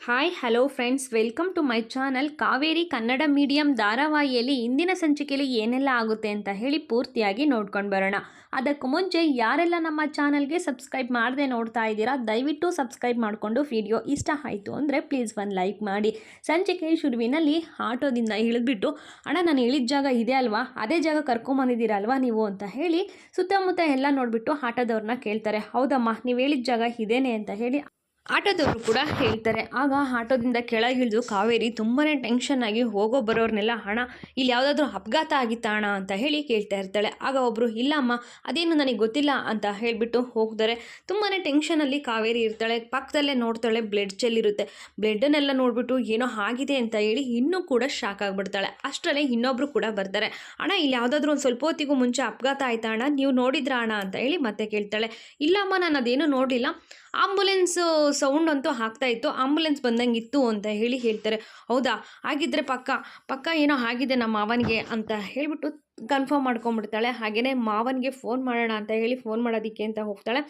Hi hello friends welcome to my channel Kaveri Kannada medium ಧಾರಾವಾಹಿಯಲ್ಲಿ ಇಂದಿನ ಸಂಚಿಕೆಯಲ್ಲಿ ಏನೆಲ್ಲ ಆಗುತ್ತೆ ಅಂತ ಹೇಳಿ ಪೂರ್ತಿಯಾಗಿ ನೋಡ್ಕೊಂಡು ಬರೋಣ ಅದಕ್ಕೂ ಮುಂಚೆ ಯಾರೆಲ್ಲ ನಮ್ಮ ಚಾನಲ್ಗೆ ಸಬ್ಸ್ಕ್ರೈಬ್ ಮಾಡದೆ ನೋಡ್ತಾ ಇದ್ದೀರಾ ದಯವಿಟ್ಟು ಸಬ್ಸ್ಕ್ರೈಬ್ ಮಾಡಿಕೊಂಡು ವಿಡಿಯೋ ಇಷ್ಟ ಆಯಿತು ಅಂದರೆ ಪ್ಲೀಸ್ ಒಂದು ಲೈಕ್ ಮಾಡಿ ಸಂಚಿಕೆ ಶುರುವಿನಲ್ಲಿ ಆಟೋದಿಂದ ಇಳಿದ್ಬಿಟ್ಟು ಅಣ್ಣ ನಾನು ಇಳಿದ ಜಾಗ ಇದೆ ಅಲ್ವಾ ಅದೇ ಜಾಗ ಕರ್ಕೊಂಬಂದಿದ್ದೀರಲ್ವಾ ನೀವು ಅಂತ ಹೇಳಿ ಸುತ್ತಮುತ್ತ ಎಲ್ಲ ನೋಡಿಬಿಟ್ಟು ಆಟೋದವ್ರನ್ನ ಕೇಳ್ತಾರೆ ಹೌದಮ್ಮ ನೀವು ಹೇಳಿದ ಜಾಗ ಇದೇನೆ ಅಂತ ಹೇಳಿ ಆಟೋದವರು ಕೂಡ ಹೇಳ್ತಾರೆ. ಆಗ ಆಟೋದಿಂದ ಕೆಳಗಿಳಿದು ಕಾವೇರಿ ತುಂಬಾ ಟೆನ್ಷನ್ ಆಗಿ ಹೋಗೋ ಬರೋರ್ನೆಲ್ಲ ಹಣ ಇಲ್ಲಿ ಯಾವುದಾದ್ರೂ ಅಪಘಾತ ಆಗಿತ್ತಾ ಅಣ್ಣ? ಅಂತ ಹೇಳಿ ಕೇಳ್ತಾ ಇರ್ತಾಳೆ. ಆಗ ಒಬ್ಬರು ಇಲ್ಲ ಅಮ್ಮ, ಅದೇನು ನನಗೆ ಗೊತ್ತಿಲ್ಲ ಅಂತ ಹೇಳಿಬಿಟ್ಟು ಹೋಗ್ತಾರೆ. ತುಂಬಾ ಟೆನ್ಷನಲ್ಲಿ ಕಾವೇರಿ ಇರ್ತಾಳೆ. ಪಕ್ಕದಲ್ಲೇ ನೋಡ್ತಾಳೆ ಬ್ಲಡ್ ಚೆಲ್ಲಿರುತ್ತೆ ಬ್ಲಡ್ಡನ್ನೆಲ್ಲ ನೋಡಿಬಿಟ್ಟು, ಏನೋ ಆಗಿದೆ ಅಂತ ಹೇಳಿ ಇನ್ನೂ ಕೂಡ ಶಾಕ್ ಆಗಿಬಿಡ್ತಾಳೆ. ಅಷ್ಟರಲ್ಲೇ ಇನ್ನೊಬ್ರು ಕೂಡ ಬರ್ತಾರೆ. ಅಣ್ಣ, ಇಲ್ಲಿ ಯಾವುದಾದ್ರೂ ಒಂದು ಸ್ವಲ್ಪ ಹೊತ್ತಿಗೂ ಮುಂಚೆ ಅಪಘಾತ ಆಯ್ತಾ ಅಣ್ಣ? ನೀವು ನೋಡಿದ್ರಾ ಅಣ್ಣ? ಅಂತ ಹೇಳಿ ಮತ್ತೆ ಕೇಳ್ತಾಳೆ. ಇಲ್ಲಮ್ಮ ನಾನು ಅದೇನು ನೋಡಿಲ್ಲ. ಆಂಬುಲೆನ್ಸು ಸೌಂಡ್ ಅಂತೂ ಹಾಕ್ತಾ ಇತ್ತು ಆಂಬುಲೆನ್ಸ್ ಬಂದಂಗೆ ಇತ್ತು ಅಂತ ಹೇಳಿ ಹೇಳ್ತಾರೆ. ಹೌದಾ? ಹಾಗಿದ್ರೆ ಪಕ್ಕ ಪಕ್ಕ ಏನೋ ಆಗಿದೆ ನಮ್ಮ ಮಾವನಿಗೆ ಅಂತ ಹೇಳಿಬಿಟ್ಟು ಕನ್ಫರ್ಮ್ ಮಾಡ್ಕೊಂಬಿಡ್ತಾಳೆ ಹಾಗೆಯೇ ಮಾವನಿಗೆ ಫೋನ್ ಮಾಡೋಣ ಅಂತ ಹೇಳಿ ಫೋನ್ ಮಾಡೋದಕ್ಕೆ ಅಂತ ಹೋಗ್ತಾಳೆ.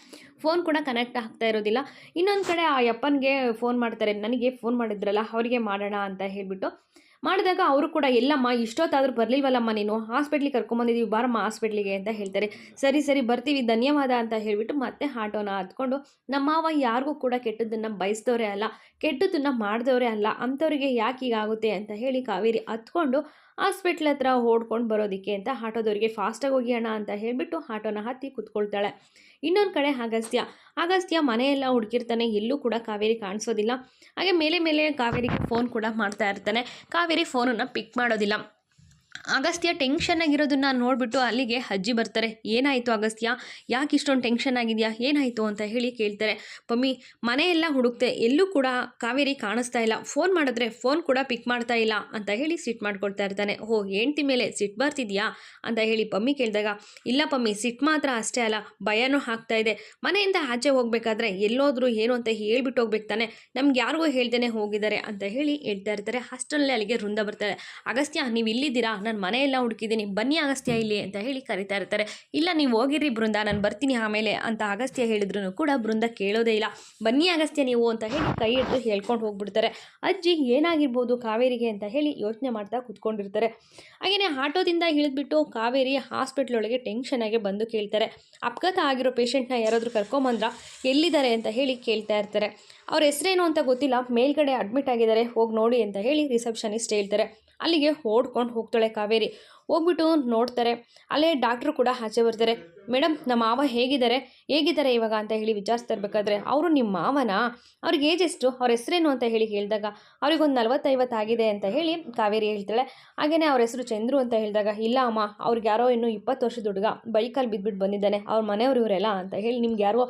ಫೋನ್ ಕೂಡ ಕನೆಕ್ಟ್ ಆಗ್ತಾ ಇರೋದಿಲ್ಲ. ಇನ್ನೊಂದು ಕಡೆ ಆ ಯಪ್ಪನಿಗೆ ಫೋನ್ ಮಾಡ್ತಾರೆ. ನನಗೆ ಫೋನ್ ಮಾಡಿದ್ರಲ್ಲ, ಅವರಿಗೆ ಮಾಡೋಣ ಅಂತ ಹೇಳಿಬಿಟ್ಟು. ಮಾಡಿದಾಗ ಅವರು ಕೂಡ, ಎಲ್ಲಮ್ಮ, ಇಷ್ಟೊತ್ತಾದರೂ ಬರಲಿಲ್ವಲ್ಲಮ್ಮ ನೀನು? ಹಾಸ್ಪಿಟ್ಲಿಗೆ ಕರ್ಕೊಂಬಂದಿದ್ದೀವಿ, ಬಾರಮ್ಮ ಹಾಸ್ಪಿಟ್ಲಿಗೆ ಅಂತ ಹೇಳ್ತಾರೆ. ಸರಿ ಸರಿ, ಬರ್ತೀವಿ, ಧನ್ಯವಾದ ಅಂತ ಹೇಳಿಬಿಟ್ಟು ಮತ್ತೆ ಆಟೋನ ಹತ್ಕೊಂಡು, ನಮ್ಮ ಮಾವ ಯಾರಿಗೂ ಕೂಡ ಕೆಟ್ಟದ್ದನ್ನು ಬಯಸಿದವರೇ ಅಲ್ಲ, ಕೆಟ್ಟದ್ದನ್ನು ಮಾಡಿದವರೇ ಅಲ್ಲ, ಅಂಥವ್ರಿಗೆ ಯಾಕೆ ಹೀಗಾಗುತ್ತೆ ಅಂತ ಹೇಳಿ ಕಾವೇರಿ ಹತ್ಕೊಂಡು ಹಾಸ್ಪಿಟ್ಲ್ ಹತ್ರ ಓಡ್ಕೊಂಡು ಬರೋದಕ್ಕೆ ಅಂತ ಆಟೋದವರಿಗೆ ಫಾಸ್ಟಾಗಿ ಹೋಗಿ ಅಣ್ಣ ಅಂತ ಹೇಳಿಬಿಟ್ಟು ಆಟೋನ ಹತ್ತಿ ಕುತ್ಕೊಳ್ತಾಳೆ. ಇನ್ನೊಂದು ಕಡೆ ಅಗಸ್ತ್ಯ. ಅಗಸ್ತ್ಯ ಮನೆಯೆಲ್ಲ ಹುಡುಕಿರ್ತಾನೆ ಎಲ್ಲೂ ಕೂಡ ಕಾವೇರಿ ಕಾಣಿಸೋದಿಲ್ಲ. ಹಾಗೆ ಮೇಲೆ ಮೇಲೆ ಕಾವೇರಿಗೆ ಫೋನ್ ಕೂಡ ಮಾಡ್ತಾ ಇರ್ತಾನೆ. ಕಾವೇರಿ ಫೋನನ್ನು ಪಿಕ್ ಮಾಡೋದಿಲ್ಲ. ಅಗಸ್ತ್ಯ ಟೆನ್ಷನ್ ಆಗಿರೋದನ್ನ ನೋಡಿಬಿಟ್ಟು ಅಲ್ಲಿಗೆ ಅಜ್ಜಿ ಬರ್ತಾರೆ. ಏನಾಯಿತು ಅಗಸ್ತ್ಯ ಯಾಕೆ ಇಷ್ಟೊಂದು ಟೆನ್ಷನ್ ಆಗಿದೆಯಾ? ಏನಾಯಿತು ಅಂತ ಹೇಳಿ ಕೇಳ್ತಾರೆ. ಪಮ್ಮಿ, ಮನೆಯೆಲ್ಲ ಹುಡುಕ್ತೆ. ಎಲ್ಲೂ ಕೂಡ ಕಾವೇರಿ ಕಾಣಿಸ್ತಾ ಇಲ್ಲ. ಫೋನ್ ಮಾಡಿದ್ರೆ ಫೋನ್ ಕೂಡ ಪಿಕ್ ಮಾಡ್ತಾ ಇಲ್ಲ ಅಂತ ಹೇಳಿ ಸಿಟ್ ಮಾಡ್ಕೊಳ್ತಾ ಇರ್ತಾನೆ. ಓ, ಹೆಂಡ್ತಿ ಮೇಲೆ ಸಿಟ್ ಬರ್ತಿದ್ಯಾ? ಅಂತ ಹೇಳಿ ಪಮ್ಮಿ ಕೇಳಿದಾಗ, ಇಲ್ಲ ಪಮ್ಮಿ ಸಿಟ್ ಮಾತ್ರ ಅಷ್ಟೇ ಅಲ್ಲ, ಭಯನೂ ಆಗ್ತಾ ಇದೆ. ಮನೆಯಿಂದ ಆಚೆ ಹೋಗ್ಬೇಕಾದ್ರೆ ಎಲ್ಲೋದ್ರು ಏನು ಅಂತ ಹೇಳ್ಬಿಟ್ಟು ಹೋಗ್ಬೇಕು ತಾನೆ. ನಮ್ಗೆ ಯಾರಿಗೂ ಹೇಳ್ದೇನೆ ಹೋಗಿದ್ದಾರೆ ಅಂತ ಹೇಳಿ ಹೇಳ್ತಾ ಇರ್ತಾರೆ. ಹಾಸ್ಟೆಲ್ನಲ್ಲಿ ಅಲ್ಲಿಗೆ ವೃಂದ ಬರ್ತಾರೆ ಅಗಸ್ತ್ಯ ನೀವು ಇಲ್ಲಿದ್ದೀರಾ ನಾನು ಮನೆಯೆಲ್ಲ ಹುಡುಕಿದ್ದೀನಿ. ಬನ್ನಿ ಅಗಸ್ತ್ಯ ಇಲ್ಲಿ ಅಂತ ಹೇಳಿ ಕರಿತಾ ಇರ್ತಾರೆ. ಇಲ್ಲ, ನೀವು ಹೋಗಿರಿ ಬೃಂದ, ನಾನು ಬರ್ತೀನಿ ಆಮೇಲೆ ಅಂತ ಅಗಸ್ತ್ಯ ಹೇಳಿದ್ರು ಕೂಡ ಬೃಂದ ಕೇಳೋದೇ ಇಲ್ಲ. ಬನ್ನಿ ಅಗಸ್ತ್ಯ ನೀವು ಅಂತ ಹೇಳಿ ಕೈ ಹಿಡಿದು ಹೇಳ್ಕೊಂಡು ಹೋಗ್ಬಿಡ್ತಾರೆ. ಅಜ್ಜಿ, ಏನಾಗಿರ್ಬೋದು ಕಾವೇರಿಗೆ ಅಂತ ಹೇಳಿ ಯೋಚನೆ ಮಾಡ್ತಾ ಕೂತ್ಕೊಂಡಿರ್ತಾರೆ. ಹಾಗೆಯೇ ಆಟೋದಿಂದ ಇಳಿದ್ಬಿಟ್ಟು ಕಾವೇರಿ ಹಾಸ್ಪಿಟ್ಲ್ ಒಳಗೆ ಆಗಿ ಬಂದು ಕೇಳ್ತಾರೆ. ಅಪಘಾತ ಆಗಿರೋ ಪೇಷೆಂಟ್ನ ಯಾರಾದರೂ ಕರ್ಕೊಂಬಂದ್ರ ಎಲ್ಲಿದ್ದಾರೆ ಅಂತ ಹೇಳಿ ಕೇಳ್ತಾ ಇರ್ತಾರೆ. ಅವ್ರ ಹೆಸರೇನು ಅಂತ ಗೊತ್ತಿಲ್ಲ. ಮೇಲ್ಗಡೆ ಅಡ್ಮಿಟ್ ಆಗಿದ್ದಾರೆ. ಹೋಗಿ ನೋಡಿ ಅಂತ ಹೇಳಿ ರಿಸೆಪ್ಷನಿಸ್ಟ್ ಹೇಳ್ತಾರೆ. ಅಲ್ಲಿಗೆ ಓಡ್ಕೊಂಡು ಹೋಗ್ತಾಳೆ ಕಾವೇರಿ. ಹೋಗ್ಬಿಟ್ಟು ನೋಡ್ತಾರೆ. ಅಲ್ಲೇ ಡಾಕ್ಟ್ರು ಕೂಡ ಆಚೆ ಬರ್ತಾರೆ. ಮೇಡಮ್ ನಮ್ಮ ಮಾವ ಹೇಗಿದ್ದಾರೆ? ಹೇಗಿದ್ದಾರೆ ಇವಾಗ? ಅಂತ ಹೇಳಿ ವಿಚಾರಿಸ್ತಾ ಇರಬೇಕಾದ್ರೆ ಅವರು ನಿಮ್ಮ ಮಾವನ? ಅವ್ರಿಗೆ ಏಜ್ ಎಷ್ಟು? ಅವ್ರ ಹೆಸರೇನು? ಅಂತ ಹೇಳಿ ಹೇಳಿದಾಗ, ಅವ್ರಿಗೊಂದು ನಲ್ವತ್ತೈವತ್ತು ಆಗಿದೆ ಅಂತ ಹೇಳಿ ಕಾವೇರಿ ಹೇಳ್ತಾಳೆ. ಹಾಗೆಯೇ ಅವ್ರ ಹೆಸರು ಚಂದ್ರು ಅಂತ ಹೇಳಿದಾಗ, ಇಲ್ಲ ಅಮ್ಮ, ಅವ್ರಿಗೆ ಯಾರೋ ಇನ್ನೂ ಇಪ್ಪತ್ತು ವರ್ಷದ ಹುಡುಗ ಬೈಕಲ್ಲಿ ಬಿದ್ದುಬಿಟ್ಟು ಬಂದಿದ್ದಾನೆ. ಅವ್ರ ಮನೆಯವರು ಇವರೆಲ್ಲ? ಅಂತ ಹೇಳಿ ನಿಮ್ಗೆ ಯಾರೋ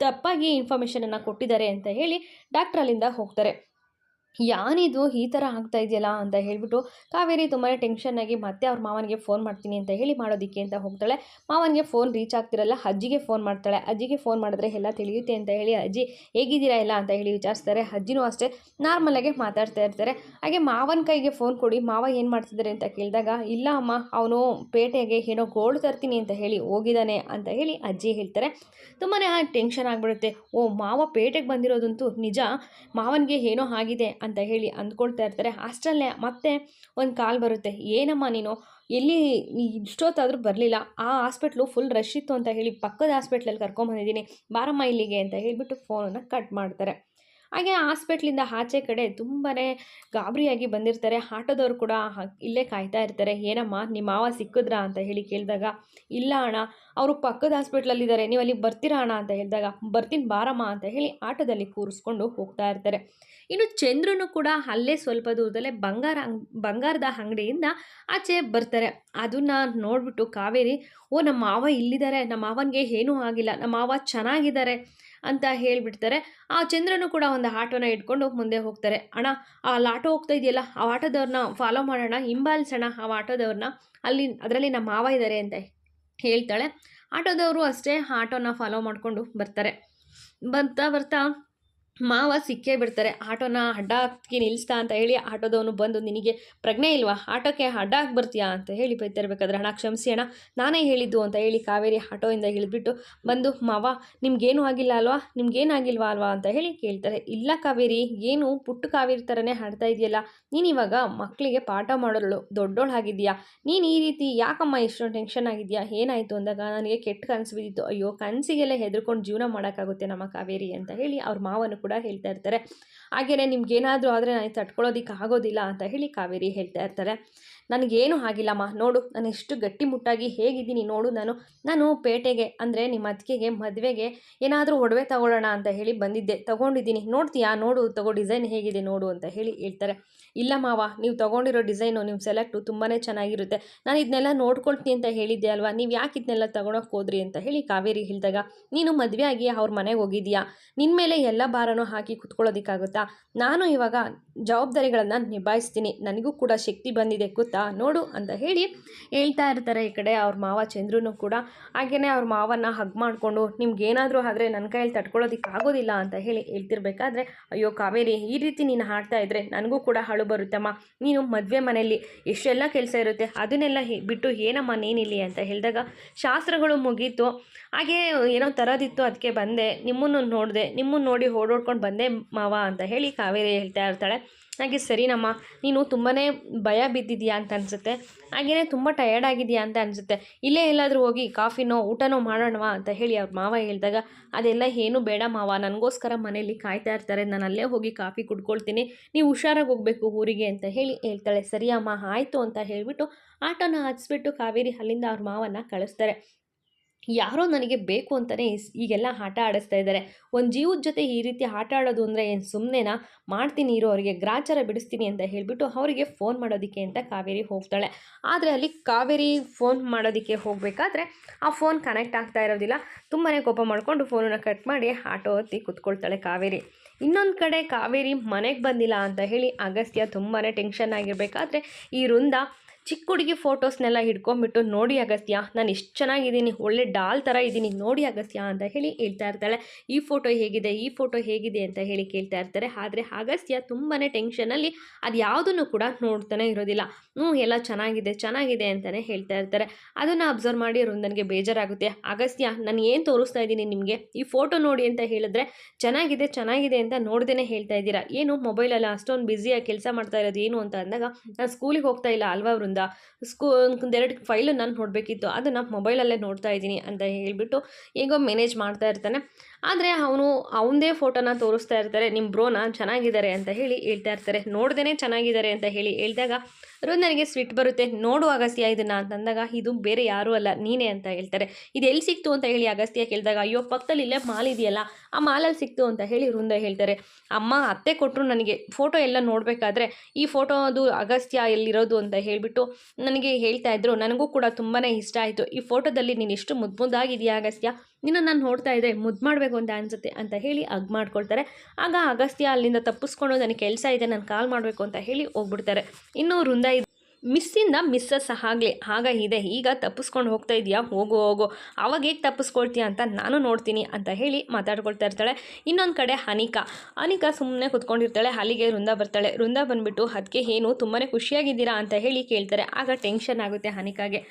ತಪ್ಪಾಗಿ ಇನ್ಫಾರ್ಮೇಷನನ್ನು ಕೊಟ್ಟಿದ್ದಾರೆ ಅಂತ ಹೇಳಿ ಡಾಕ್ಟ್ರ್ ಅಲ್ಲಿಂದ ಹೋಗ್ತಾರೆ. ಯಾನಿದು ಈ ಥರ ಆಗ್ತಾ ಇದೆಯಲ್ಲ ಅಂತ ಹೇಳಿಬಿಟ್ಟು ಕಾವೇರಿ ತುಂಬಾ ಟೆನ್ಷನ್ ಆಗಿ ಮತ್ತೆ ಅವ್ರ ಮಾವನಿಗೆ ಫೋನ್ ಮಾಡ್ತೀನಿ ಅಂತ ಹೇಳಿ ಮಾಡೋದಕ್ಕೆ ಅಂತ ಹೋಗ್ತಾಳೆ. ಮಾವನಿಗೆ ಫೋನ್ ರೀಚ್ ಆಗ್ತಿರಲ್ಲ, ಅಜ್ಜಿಗೆ ಫೋನ್ ಮಾಡ್ತಾಳೆ. ಅಜ್ಜಿಗೆ ಫೋನ್ ಮಾಡಿದ್ರೆ ಎಲ್ಲ ತಿಳಿಯುತ್ತೆ ಅಂತ ಹೇಳಿ ಅಜ್ಜಿ ಹೇಗಿದ್ದೀರಾ ಇಲ್ಲ ಅಂತ ಹೇಳಿ ವಿಚಾರಿಸ್ತಾರೆ. ಅಜ್ಜಿನೂ ಅಷ್ಟೇ ನಾರ್ಮಲಾಗೆ ಮಾತಾಡ್ತಾ ಇರ್ತಾರೆ. ಹಾಗೆ ಮಾವನ ಕೈಗೆ ಫೋನ್ ಕೊಡಿ, ಮಾವ ಏನು ಮಾಡ್ತಿದ್ದಾರೆ ಅಂತ ಕೇಳಿದಾಗ, ಇಲ್ಲ ಅಮ್ಮ, ಅವನು ಪೇಟೆಗೆ ಏನೋ ಗೋಲ್ಡ್ ತರ್ತೀನಿ ಅಂತ ಹೇಳಿ ಹೋಗಿದ್ದಾನೆ ಅಂತ ಹೇಳಿ ಅಜ್ಜಿ ಹೇಳ್ತಾರೆ. ತುಂಬಾ ಟೆನ್ಷನ್ ಆಗಿಬಿಡುತ್ತೆ. ಓ, ಮಾವ ಪೇಟೆಗೆ ಬಂದಿರೋದಂತೂ ನಿಜ, ಮಾವನಿಗೆ ಏನೋ ಆಗಿದೆ ಅಂತ ಹೇಳಿ ಅಂದ್ಕೊಳ್ತಾ ಇರ್ತಾರೆ. ಅಷ್ಟರಲ್ಲೇ ಮತ್ತೆ ಒಂದು ಕಾಲ್ ಬರುತ್ತೆ. ಏನಮ್ಮ ನೀನು? ಎಲ್ಲಿ ಇಷ್ಟೊತ್ತಾದರೂ ಬರಲಿಲ್ಲ. ಆ ಹಾಸ್ಪಿಟ್ಲು ಫುಲ್ ರಶ್ ಇತ್ತು ಅಂತ ಹೇಳಿ ಪಕ್ಕದ ಹಾಸ್ಪಿಟ್ಲಲ್ಲಿ ಕರ್ಕೊಂಬಂದಿದ್ದೀನಿ. ಬಾರಮ್ಮ ಇಲ್ಲಿಗೆ ಅಂತ ಹೇಳಿಬಿಟ್ಟು ಫೋನನ್ನು ಕಟ್ ಮಾಡ್ತಾರೆ. ಹಾಗೆ ಹಾಸ್ಪಿಟ್ಲಿಂದ ಆಚೆ ಕಡೆ ತುಂಬಾ ಗಾಬರಿಯಾಗಿ ಬಂದಿರ್ತಾರೆ. ಆಟೋದವ್ರು ಕೂಡ ಇಲ್ಲೇ ಕಾಯ್ತಾ ಇರ್ತಾರೆ. ಏನಮ್ಮ, ನಿಮ್ಮ ಮಾವ ಸಿಕ್ಕಿದ್ರಾ? ಅಂತ ಹೇಳಿ ಕೇಳಿದಾಗ, ಇಲ್ಲ ಅಣ್ಣ, ಅವರು ಪಕ್ಕದ ಹಾಸ್ಪಿಟ್ಲಲ್ಲಿದ್ದಾರೆ. ನೀವು ಅಲ್ಲಿಗೆ ಬರ್ತೀರಾ ಅಣ್ಣ? ಅಂತ ಹೇಳಿದಾಗ, ಬರ್ತೀನಿ ಬಾರಮ್ಮ ಅಂತ ಹೇಳಿ ಆಟೋದಲ್ಲಿ ಕೂರಿಸ್ಕೊಂಡು ಹೋಗ್ತಾ ಇರ್ತಾರೆ. ಇನ್ನು ಚಂದ್ರನು ಕೂಡ ಅಲ್ಲೇ ಸ್ವಲ್ಪ ದೂರದಲ್ಲೇ ಬಂಗಾರ ಬಂಗಾರದ ಅಂಗಡಿಯಿಂದ ಆಚೆ ಬರ್ತಾರೆ. ಅದನ್ನು ನೋಡಿಬಿಟ್ಟು ಕಾವೇರಿ, ಓ, ನಮ್ಮ ಮಾವ ಇಲ್ಲಿದ್ದಾರೆ ನಮ್ಮ ಮಾವನಿಗೆ ಏನೂ ಆಗಿಲ್ಲ. ನಮ್ಮ ಮಾವ ಚೆನ್ನಾಗಿದ್ದಾರೆ. ಅಂತ ಹೇಳಿಬಿಡ್ತಾರೆ. ಆ ಚಂದ್ರನು ಕೂಡ ಒಂದು ಆಟೋನ ಇಟ್ಕೊಂಡು ಮುಂದೆ ಹೋಗ್ತಾರೆ. ಅಣ್ಣ, ಆ ಆಟೋ ಹೋಗ್ತಾ ಇದೆಯಲ್ಲ, ಆ ಆಟೋದವ್ರನ್ನ ಫಾಲೋ ಮಾಡೋಣ, ಹಿಂಬಾಲಿಸೋಣ, ಆ ಆಟೋದವ್ರನ್ನ ಅಲ್ಲಿ, ಅದರಲ್ಲಿ ನಮ್ಮ ಮಾವ ಇದ್ದಾರೆ ಅಂತ ಹೇಳ್ತಾಳೆ. ಆಟೋದವರು ಅಷ್ಟೇ ಆಟೋನ ಫಾಲೋ ಮಾಡಿಕೊಂಡು ಬರ್ತಾರೆ. ಬರ್ತಾ ಬರ್ತಾ ಮಾವ ಸಿಕ್ಕೇ ಬಿಡ್ತಾರೆ. ಆಟೋನ ಅಡ್ಡ ಹಾಕಿ ನಿಲ್ಲಿಸ್ತಾ ಅಂತ ಹೇಳಿ ಆಟೋದವನು ಬಂದು, ನಿನಗೆ ಪ್ರಜ್ಞೆ ಇಲ್ವಾ? ಆಟೋಕ್ಕೆ ಅಡ್ಡ ಹಾಕಿ ಬರ್ತೀಯಾ? ಅಂತ ಹೇಳಿ ಬೈತಿರ್ಬೇಕಾದ್ರೆ ಹಣ ಕ್ಷಮಿಸಿ ಅಣ್ಣ, ನಾನೇ ಹೇಳಿದ್ದು ಅಂತ ಹೇಳಿ ಕಾವೇರಿ ಆಟೋಯಿಂದ ಇಳಿದ್ಬಿಟ್ಟು ಬಂದು, ಮಾವ, ನಿಮ್ಗೇನು ಆಗಿಲ್ಲ ಅಲ್ವಾ? ನಿಮ್ಗೇನು ಆಗಿಲ್ವಾ ಅಲ್ವಾ? ಅಂತ ಹೇಳಿ ಕೇಳ್ತಾರೆ. ಇಲ್ಲ ಕಾವೇರಿ, ಏನು ಪುಟ್ಟು ಕಾವೇರಿ ಥರನೇ ಹಾಡ್ತಾ ಇದೆಯಲ್ಲ ನೀನು ಇವಾಗ ಮಕ್ಕಳಿಗೆ ಪಾಠ ಮಾಡೋಳು ದೊಡ್ಡೋಳು ಆಗಿದೆಯಾ ನೀನು ಈ ರೀತಿ ಯಾಕಮ್ಮ ಎಷ್ಟೋ ಟೆನ್ಷನ್ ಆಗಿದೆಯಾ ಏನಾಯಿತು? ಅಂದಾಗ, ನನಗೆ ಕೆಟ್ಟ ಕನಸು ಬಿದ್ದಿತ್ತು. ಅಯ್ಯೋ, ಕನಸಿಗೆಲ್ಲ ಹೆದರ್ಕೊಂಡು ಜೀವನ ಮಾಡೋಕ್ಕಾಗುತ್ತೆ ನಮ್ಮ ಕಾವೇರಿ ಅಂತ ಹೇಳಿ ಅವ್ರ ಮಾವನು ಕೂಡ ಹೇಳ್ತಾ ಇರ್ತಾರೆ. ಹಾಗೆಯೇ ನಿಮ್ಗೇನಾದರೂ ಆದರೆ ನನಗೆ ತಟ್ಕೊಳ್ಳೋದಕ್ಕೆ ಆಗೋದಿಲ್ಲ ಅಂತ ಹೇಳಿ ಕಾವೇರಿ ಹೇಳ್ತಾ ಇರ್ತಾರೆ. ನನಗೇನು ಆಗಿಲ್ಲಮ್ಮ ನೋಡು, ನಾನು ಎಷ್ಟು ಗಟ್ಟಿಮುಟ್ಟಾಗಿ ಹೇಗಿದ್ದೀನಿ ನೋಡು ನಾನು. ನಾನು ಪೇಟೆಗೆ, ಅಂದರೆ ನಿಮ್ಮ ಅತ್ತಿಗೆಗೆ, ಮದುವೆಗೆ ಏನಾದರೂ ಒಡವೆ ತಗೊಳ್ಳೋಣ ಅಂತ ಹೇಳಿ ಬಂದಿದ್ದೆ. ತಗೊಂಡಿದ್ದೀನಿ. ನೋಡ್ತೀಯಾ? ನೋಡು, ತಗೋ, ಡಿಸೈನ್ ಹೇಗಿದೆ ನೋಡು ಅಂತ ಹೇಳಿ ಹೇಳ್ತಾರೆ. ಇಲ್ಲ ಮಾವ, ನೀವು ತೊಗೊಂಡಿರೋ ಡಿಸೈನು, ನಿಮ್ಮ ಸೆಲೆಕ್ಟು ತುಂಬಾ ಚೆನ್ನಾಗಿರುತ್ತೆ. ನಾನು ಇದನ್ನೆಲ್ಲ ನೋಡ್ಕೊಳ್ತೀನಿ ಅಂತ ಹೇಳಿದ್ದೆ ಅಲ್ವಾ? ನೀವು ಯಾಕೆ ಇದನ್ನೆಲ್ಲ ತೊಗೊಳಕ್ಕೆ ಹೋದ್ರಿ ಅಂತ ಹೇಳಿ ಕಾವೇರಿ ಹೇಳಿದಾಗ, ನೀನು ಮದುವೆ ಆಗಿ ಅವ್ರ ಮನೆಗೆ ಹೋಗಿದ್ಯಾ ನಿನ್ನ ಮೇಲೆ ಎಲ್ಲ ಭಾರನೂ ಹಾಕಿ ಕುತ್ಕೊಳ್ಳೋದಕ್ಕಾಗುತ್ತಾ? ನಾನು ಇವಾಗ ಜವಾಬ್ದಾರಿಗಳನ್ನು ನಿಭಾಯಿಸ್ತೀನಿ. ನನಗೂ ಕೂಡ ಶಕ್ತಿ ಬಂದಿದೆ. ಗೊತ್ತಾ? ನೋಡು ಅಂತ ಹೇಳಿ ಹೇಳ್ತಾ ಇರ್ತಾರೆ ಈ ಕಡೆ ಅವ್ರ ಮಾವ ಚಂದ್ರೂ ಕೂಡ. ಹಾಗೆಯೇ ಅವ್ರ ಮಾವನ್ನ ಹಗ್ ಮಾಡಿಕೊಂಡು, ನಿಮ್ಗೇನಾದರೂ ಆದರೆ ನನ್ನ ಕೈಯಲ್ಲಿ ತಡ್ಕೊಳ್ಳೋದಕ್ಕೆ ಆಗೋದಿಲ್ಲ ಅಂತ ಹೇಳಿ ಹೇಳ್ತಿರ್ಬೇಕಾದ್ರೆ, ಅಯ್ಯೋ ಕಾವೇರಿ, ಈ ರೀತಿ ನೀನು ಹಾಡ್ತಾ ಇದ್ರೆ ನನಗೂ ಕೂಡ ಹಾಳು ಬರುತ್ತಮ್ಮ. ನೀನು ಮದುವೆ ಮನೆಯಲ್ಲಿ ಎಷ್ಟೆಲ್ಲ ಕೆಲಸ ಇರುತ್ತೆ ಅದನ್ನೆಲ್ಲ ಬಿಟ್ಟು ಏನಮ್ಮ ನೀನಿಲ್ಲಿ ಅಂತ ಹೇಳಿದಾಗ ಶಾಸ್ತ್ರಗಳು ಮುಗೀತು. ಹಾಗೆ ಏನೋ ತರೋದಿತ್ತು ಅದಕ್ಕೆ ಬಂದೆ. ನಿಮ್ಮನ್ನು ನೋಡಿದೆ, ನಿಮ್ಮನ್ನು ನೋಡಿ ಓಡೋಡ್ಕೊಂಡು ಬಂದೆ ಮಾವ ಅಂತ ಹೇಳಿ ಕಾವೇರಿ ಹೇಳ್ತಾ ಇರ್ತಾಳೆ. ಹಾಗೆ ಸರಿನಮ್ಮ, ನೀನು ತುಂಬಾ ಭಯ ಬಿದ್ದಿದ್ಯಾ? ಅಂತ ಅನಿಸುತ್ತೆ. ಹಾಗೆಯೇ ತುಂಬ ಟಯರ್ಡ್ ಆಗಿದೆಯಾ? ಅಂತ ಅನಿಸುತ್ತೆ. ಇಲ್ಲೇ ಎಲ್ಲಾದರೂ ಹೋಗಿ ಕಾಫಿನೋ, ಊಟನೋ ಮಾಡೋಣವಾ? ಅಂತ ಹೇಳಿ ಅವ್ರ ಮಾವ ಹೇಳಿದಾಗ, ಅದೆಲ್ಲ ಏನು ಬೇಡ ಮಾವ, ನನಗೋಸ್ಕರ ಮನೇಲಿ ಕಾಯ್ತಾ ಇರ್ತಾರೆ. ನಾನು ಅಲ್ಲೇ ಹೋಗಿ ಕಾಫಿ ಕುಡ್ಕೊಳ್ತೀನಿ. ನೀವು ಹುಷಾರಾಗಿ ಹೋಗಬೇಕು ಊರಿಗೆ, ಅಂತ ಹೇಳಿ ಹೇಳ್ತಾಳೆ. ಸರಿ ಅಮ್ಮ ಆಯಿತು, ಅಂತ ಹೇಳಿಬಿಟ್ಟು ಆಟೋನ ಹಚ್ಚಿಬಿಟ್ಟು ಕಾವೇರಿ ಅಲ್ಲಿಂದ ಅವ್ರ ಮಾವನ್ನ ಕಳಿಸ್ತಾರೆ. ಯಾರೋ ನನಗೆ ಬೇಕು ಅಂತಲೇ ಈಗೆಲ್ಲ ಆಟ ಆಡಿಸ್ತಾ ಇದ್ದಾರೆ. ಒಂದು ಜೀವದ ಜೊತೆ ಈ ರೀತಿ ಆಟ ಆಡೋದು ಅಂದರೆ ಏನು ಸುಮ್ಮನೆನಾ ಮಾಡ್ತೀನಿ ಇರೋ, ಅವರಿಗೆ ಗ್ರಾಚಾರ ಬಿಡಿಸ್ತೀನಿ ಅಂತ ಹೇಳಿಬಿಟ್ಟು ಅವರಿಗೆ ಫೋನ್ ಮಾಡೋದಕ್ಕೆ ಅಂತ ಕಾವೇರಿ ಹೋಗ್ತಾಳೆ. ಆದರೆ ಅಲ್ಲಿ ಕಾವೇರಿ ಫೋನ್ ಮಾಡೋದಕ್ಕೆ ಹೋಗಬೇಕಾದ್ರೆ ಆ ಫೋನ್ ಕನೆಕ್ಟ್ ಆಗ್ತಾ ಇರೋದಿಲ್ಲ. ತುಂಬಾ ಕೋಪ ಮಾಡಿಕೊಂಡು ಫೋನನ್ನು ಕಟ್ ಮಾಡಿ ಆಟೋ ಹತ್ತಿ ಕುತ್ಕೊಳ್ತಾಳೆ ಕಾವೇರಿ. ಇನ್ನೊಂದು ಕಡೆ ಕಾವೇರಿ ಮನೆಗೆ ಬಂದಿಲ್ಲ ಅಂತ ಹೇಳಿ ಅಗಸ್ತ್ಯ ತುಂಬಾ ಟೆನ್ಷನ್ ಆಗಿರಬೇಕಾದ್ರೆ ಈ ವೃಂದ ಚಿಕ್ಕ ಹುಡುಗಿ ಫೋಟೋಸ್ನೆಲ್ಲ ಹಿಡ್ಕೊಂಬಿಟ್ಟು, ನೋಡಿ ಅಗಸ್ತ್ಯ, ನಾನು ಎಷ್ಟು ಚೆನ್ನಾಗಿದ್ದೀನಿ, ಒಳ್ಳೆ ಡಾಲ್ ಥರ ಇದ್ದೀನಿ, ನೋಡಿ ಅಗಸ್ತ್ಯ ಅಂತ ಹೇಳಿ ಹೇಳ್ತಾ ಇರ್ತಾಳೆ. ಈ ಫೋಟೋ ಹೇಗಿದೆ, ಈ ಫೋಟೋ ಹೇಗಿದೆ ಅಂತ ಹೇಳಿ ಕೇಳ್ತಾ ಇರ್ತಾರೆ. ಆದರೆ ಅಗಸ್ತ್ಯ ತುಂಬಾ ಟೆನ್ಷನಲ್ಲಿ ಅದು ಯಾವುದನ್ನು ಕೂಡ ನೋಡ್ತಾನೆ ಇರೋದಿಲ್ಲ. ಹ್ಞೂ ಎಲ್ಲ ಚೆನ್ನಾಗಿದೆ ಚೆನ್ನಾಗಿದೆ ಅಂತಲೇ ಹೇಳ್ತಾ ಇರ್ತಾರೆ. ಅದನ್ನು ಅಬ್ಸರ್ವ್ ಮಾಡಿ ನನಗೆ ಬೇಜಾರಾಗುತ್ತೆ. ಅಗಸ್ತ್ಯ, ನಾನು ಏನು ತೋರಿಸ್ತಾ ಇದ್ದೀನಿ ನಿಮಗೆ? ಈ ಫೋಟೋ ನೋಡಿ ಅಂತ ಹೇಳಿದ್ರೆ ಚೆನ್ನಾಗಿದೆ ಚೆನ್ನಾಗಿದೆ ಅಂತ ನೋಡ್ದೇ ಹೇಳ್ತಾ ಇದ್ದೀರಾ? ಏನು, ಮೊಬೈಲಲ್ಲಿ ಅಷ್ಟೊಂದು ಬ್ಯುಸಿಯಾಗಿ ಕೆಲಸ ಮಾಡ್ತಾ ಇರೋದು ಏನು? ಅಂತ ಅಂದಾಗ, ನಾನು ಸ್ಕೂಲಿಗೆ ಹೋಗ್ತಾ ಇಲ್ಲ ಅಲ್ವಾ ವೃಂದ ಸ್ಕೂ ಒಂದೆರಡು ಫೈಲು ನಾನು ನೋಡಬೇಕಿತ್ತು, ಅದನ್ನು ಮೊಬೈಲಲ್ಲೇ ನೋಡ್ತಾ ಇದ್ದೀನಿ ಅಂತ ಹೇಳಿಬಿಟ್ಟು ಹೇಗೋ ಮ್ಯಾನೇಜ್ ಮಾಡ್ತಾ ಇರ್ತಾನೆ. ಆದರೆ ಅವನು ಅವನದೇ ಫೋಟೋನ ತೋರಿಸ್ತಾ ಇರ್ತಾರೆ ನಿಮ್ಮ ಬ್ರೋನ ಚೆನ್ನಾಗಿದ್ದಾರೆ ಅಂತ ಹೇಳಿ ಹೇಳ್ತಾ ಇರ್ತಾರೆ ನೋಡ್ದೇ ಚೆನ್ನಾಗಿದ್ದಾರೆ ಅಂತ ಹೇಳಿ ಹೇಳಿದಾಗ ನನಗೆ ಸ್ವಿಟ್ ಬರುತ್ತೆ. ನೋಡು ಅಗಸ್ತ್ಯ ಇದನ್ನು ಅಂತಂದಾಗ ಇದು ಬೇರೆ ಯಾರೂ ಅಲ್ಲ, ನೀನೇ ಅಂತ ಹೇಳ್ತಾರೆ. ಇದು ಎಲ್ಲಿ ಸಿಕ್ತು ಅಂತ ಹೇಳಿ ಅಗಸ್ತ್ಯ ಕೇಳಿದಾಗ, ಅಯ್ಯೋ, ಪಕ್ಕದಲ್ಲಿ ಇಲ್ಲೇ ಮಾಲ್ ಇದೆಯಲ್ಲ, ಆ ಮಾಲಲ್ಲಿ ಸಿಕ್ತು ಅಂತ ಹೇಳಿ ವೃಂದ ಹೇಳ್ತಾರೆ. ಅಮ್ಮ, ಅತ್ತೆ ಕೊಟ್ಟರು ನನಗೆ ಫೋಟೋ ಎಲ್ಲ ನೋಡಬೇಕಾದ್ರೆ, ಈ ಫೋಟೋ ಅದು ಅಗಸ್ತ್ಯ ಎಲ್ಲಿರೋದು ಅಂತ ಹೇಳಿಬಿಟ್ಟು ನನಗೆ ಹೇಳ್ತಾ ಇದ್ರು. ನನಗೂ ಕೂಡ ತುಂಬಾ ಇಷ್ಟ ಆಯಿತು. ಈ ಫೋಟೋದಲ್ಲಿ ನೀನು ಎಷ್ಟು ಮುದ್ದು ಮುದ್ದಾಗಿದೆಯಾ ಅಗಸ್ತ್ಯ? ನಿನ್ನ ನಾನು ನೋಡ್ತಾ ಇದ್ದೆ ಮುದ್ದು ಮಾಡಬೇಕು ಅಂತ ಅನಿಸುತ್ತೆ ಅಂತ ಹೇಳಿ ಅಗ್ ಮಾಡ್ಕೊಳ್ತಾರೆ. ಆಗ ಅಗಸ್ತ್ಯ ಅಲ್ಲಿಂದ ತಪ್ಪಿಸ್ಕೊಂಡು ನನಗೆ ಕೆಲಸ ಇದೆ, ನಾನು ಕಾಲ್ ಮಾಡಬೇಕು ಅಂತ ಹೇಳಿ ಹೋಗ್ಬಿಡ್ತಾರೆ. ಇನ್ನು ವೃಂದ ಮಿಸ್ಸಿಂದ ಮಿಸ್ಸಸ್ ಆಗಲಿ ಆಗ ಇದೆ, ಈಗ ತಪ್ಪಿಸ್ಕೊಂಡು ಹೋಗ್ತಾ ಇದೆಯಾ? ಹೋಗು ಹೋಗು. ಅವಾಗ ಹೇಗೆ ತಪ್ಪಿಸ್ಕೊಳ್ತೀಯ ಅಂತ ನಾನು ನೋಡ್ತೀನಿ ಅಂತ ಹೇಳಿ ಮಾತಾಡ್ಕೊಳ್ತಾ ಇರ್ತಾಳೆ. ಇನ್ನೊಂದು ಕಡೆ ಅನಿಕಾ. ಅನಿಕಾ ಸುಮ್ಮನೆ ಕುತ್ಕೊಂಡಿರ್ತಾಳೆ, ಅಲ್ಲಿಗೆ ವೃಂದ ಬರ್ತಾಳೆ. ವೃಂದ ಬಂದುಬಿಟ್ಟು ಅದಕ್ಕೆ ಏನು? ತುಂಬಾ ಖುಷಿಯಾಗಿದ್ದೀರಾ? ಅಂತ ಹೇಳಿ ಕೇಳ್ತಾರೆ. ಆಗ ಟೆನ್ಷನ್ ಆಗುತ್ತೆ ಅನಿಕಾಗೆ.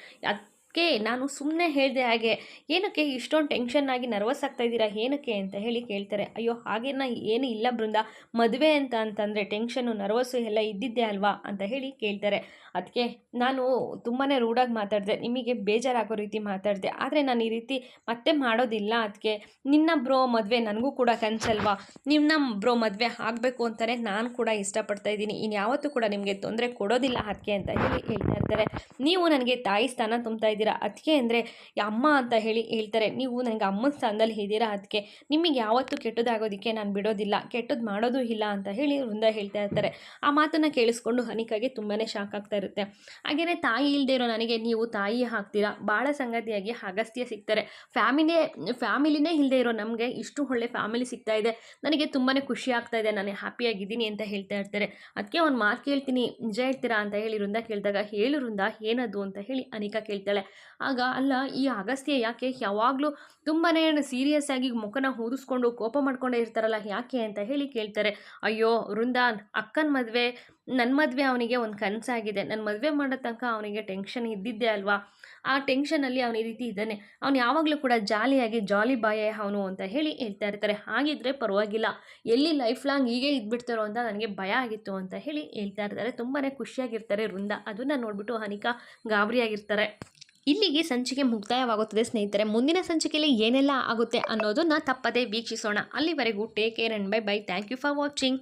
ಅದಕ್ಕೆ ನಾನು ಸುಮ್ಮನೆ ಹೇಳಿದೆ ಹಾಗೆ. ಏನಕ್ಕೆ ಇಷ್ಟೊಂದು ಟೆನ್ಷನ್ ಆಗಿ ನರ್ವಸ್ ಆಗ್ತಾ ಇದ್ದೀರಾ? ಏನಕ್ಕೆ ಅಂತ ಹೇಳಿ ಕೇಳ್ತಾರೆ. ಅಯ್ಯೋ, ಹಾಗೇನ ಏನು ಇಲ್ಲ ಬೃಂದ. ಮದುವೆ ಅಂತ ಅಂತಂದರೆ ಟೆನ್ಷನ್ನು ನರ್ವಸ್ಸು ಎಲ್ಲ ಇದ್ದಿದ್ದೆ ಅಲ್ವಾ? ಅಂತ ಹೇಳಿ ಕೇಳ್ತಾರೆ. ಅದಕ್ಕೆ ನಾನು ತುಂಬಾ ರೂಢಾಗಿ ಮಾತಾಡಿದೆ. ನಿಮಗೆ ಬೇಜಾರಾಗೋ ರೀತಿ ಮಾತಾಡಿದೆ. ಆದರೆ ನಾನು ಈ ರೀತಿ ಮತ್ತೆ ಮಾಡೋದಿಲ್ಲ ಅದಕ್ಕೆ ನಿನ್ನ ಬ್ರೋ ಮದುವೆ ನನಗೂ ಕೂಡ ಕನಸಲ್ವಾ? ನಿನ್ನ ಬ್ರೋ ಮದುವೆ ಆಗಬೇಕು ಅಂತಲೇ ನಾನು ಕೂಡ ಇಷ್ಟಪಡ್ತಾ ಇದ್ದೀನಿ. ಇನ್ಯಾವತ್ತೂ ಕೂಡ ನಿಮಗೆ ತೊಂದರೆ ಕೊಡೋದಿಲ್ಲ ಅದಕ್ಕೆ ಅಂತ ಹೇಳಿ ಹೇಳ್ತಾ ಇರ್ತಾರೆ. ನೀವು ನನಗೆ ತಾಯಿ ಸ್ಥಾನ ತುಂಬ್ತಾ ಅದಕ್ಕೆ ಅಂದರೆ ಅಮ್ಮ ಅಂತ ಹೇಳಿ ಹೇಳ್ತಾರೆ, ನೀವು ನನಗೆ ಅಮ್ಮನ ಸ್ಥಾನದಲ್ಲಿ ಇದ್ದೀರಾ? ಅದಕ್ಕೆ ನಿಮಗೆ ಯಾವತ್ತೂ ಕೆಟ್ಟದಾಗೋದಕ್ಕೆ ನಾನು ಬಿಡೋದಿಲ್ಲ ಕೆಟ್ಟದ್ದು ಮಾಡೋದು ಇಲ್ಲ ಅಂತ ಹೇಳಿ ವೃಂದ ಹೇಳ್ತಾ ಇರ್ತಾರೆ. ಆ ಮಾತನ್ನು ಕೇಳಿಸ್ಕೊಂಡು ಅನಿಕಾಗೆ ತುಂಬಾ ಶಾಕ್ ಆಗ್ತಾ ಇರುತ್ತೆ. ಹಾಗೆಯೇ ತಾಯಿ ಇಲ್ಲದೆ ಇರೋ ನನಗೆ, ನೀವು ತಾಯಿ ಹಾಕ್ತೀರಾ? ಭಾಳ ಸಂಗತಿಯಾಗಿ ಅಗಸ್ತ್ಯ ಸಿಗ್ತಾರೆ. ಫ್ಯಾಮಿಲಿ ಫ್ಯಾಮಿಲಿನೇ ಇಲ್ಲದೆ ಇರೋ ನಮಗೆ ಇಷ್ಟು ಒಳ್ಳೆ ಫ್ಯಾಮಿಲಿ ಸಿಗ್ತಾ ಇದೆ. ನನಗೆ ತುಂಬಾ ಖುಷಿ ಆಗ್ತಾ ಇದೆ, ನಾನು ಹ್ಯಾಪಿಯಾಗಿದ್ದೀನಿ ಅಂತ ಹೇಳ್ತಾ ಇರ್ತಾರೆ. ಅದಕ್ಕೆ ಒಂದು ಮಾತು ಕೇಳ್ತೀನಿ, ನಿಜ ಹೇಳ್ತೀರಾ? ಅಂತ ಹೇಳಿ ವೃಂದ ಕೇಳಿದಾಗ, ಹೇಳು ವೃಂದ, ಏನದು? ಅಂತ ಹೇಳಿ ಅನಿಕಾ ಕೇಳ್ತಾಳೆ. ಆಗ ಅಲ್ಲ, ಈ ಅಗಸ್ತ್ಯ ಯಾಕೆ? ಯಾವಾಗಲೂ ತುಂಬಾ ಸೀರಿಯಸ್ ಆಗಿ ಮುಖನ ಊದಿಸ್ಕೊಂಡು ಕೋಪ ಮಾಡ್ಕೊಂಡೇ ಇರ್ತಾರಲ್ಲ, ಯಾಕೆ ಅಂತ ಹೇಳಿ ಕೇಳ್ತಾರೆ. ಅಯ್ಯೋ, ವೃಂದಾನ್, ಅಕ್ಕನ ಮದುವೆ ನನ್ನ ಮದುವೆ ಅವನಿಗೆ ಒಂದು ಕನಸಾಗಿದೆ. ನನ್ನ ಮದುವೆ ಮಾಡೋ ತನಕ ಅವನಿಗೆ ಟೆನ್ಷನ್ ಇದ್ದಿದ್ದೆ ಅಲ್ವಾ? ಆ ಟೆನ್ಷನಲ್ಲಿ ಅವನ ಈ ರೀತಿ ಇದ್ದಾನೆ. ಅವನು ಯಾವಾಗಲೂ ಕೂಡ ಜಾಲಿಯಾಗಿ, ಜಾಲಿ ಬಾಯೇ ಅವನು ಅಂತ ಹೇಳಿ ಹೇಳ್ತಾ ಇರ್ತಾರೆ. ಹಾಗಿದ್ರೆ ಪರವಾಗಿಲ್ಲ. ಎಲ್ಲಿ ಲೈಫ್ ಲಾಂಗ್ ಹೀಗೆ ಇದ್ಬಿಡ್ತಾರೋ ಅಂತ ನನಗೆ ಭಯ ಆಗಿತ್ತು ಅಂತ ಹೇಳಿ ಹೇಳ್ತಾ ಇರ್ತಾರೆ. ತುಂಬಾ ಖುಷಿಯಾಗಿರ್ತಾರೆ ವೃಂದ. ಅದನ್ನು ನೋಡಿಬಿಟ್ಟು ಅನಿಕಾ ಗಾಬರಿಯಾಗಿರ್ತಾರೆ. ಇಲ್ಲಿಗೆ ಸಂಚಿಕೆ ಮುಕ್ತಾಯವಾಗುತ್ತದೆ. ಸ್ನೇಹಿತರೆ, ಮುಂದಿನ ಸಂಚಿಕೆಯಲ್ಲಿ ಏನೆಲ್ಲ ಆಗುತ್ತೆ ಅನ್ನೋದನ್ನ ತಪ್ಪದೇ ವೀಕ್ಷಿಸೋಣ. ಅಲ್ಲಿವರೆಗೂ take care and bye bye thank you for watching